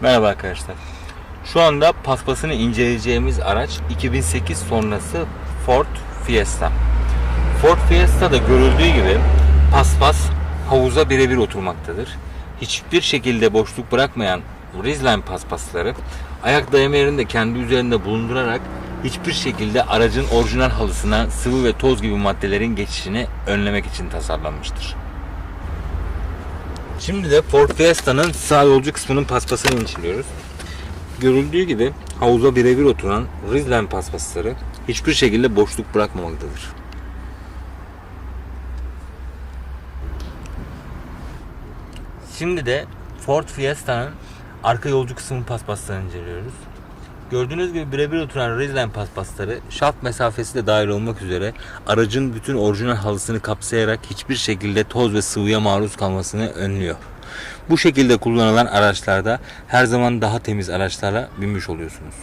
Merhaba arkadaşlar. Şu anda paspasını inceleyeceğimiz araç 2008 sonrası Ford Fiesta. Ford Fiesta'da görüldüğü gibi paspas havuza birebir oturmaktadır. Hiçbir şekilde boşluk bırakmayan Ridgeline paspasları ayak dayama yerini kendi üzerinde bulundurarak hiçbir şekilde aracın orijinal halısına sıvı ve toz gibi maddelerin geçişini önlemek için tasarlanmıştır. Şimdi de Ford Fiesta'nın sağ yolcu kısmının paspasını inceliyoruz. Görüldüğü gibi havuza birebir oturan Ridgeline paspasları hiçbir şekilde boşluk bırakmamaktadır. Şimdi de Ford Fiesta'nın arka yolcu kısmının paspaslarını inceliyoruz. Gördüğünüz gibi birebir oturan Ridgeline paspasları şaft mesafesi de dahil olmak üzere aracın bütün orijinal halısını kapsayarak hiçbir şekilde toz ve sıvıya maruz kalmasını önlüyor. Bu şekilde kullanılan araçlarda her zaman daha temiz araçlara binmiş oluyorsunuz.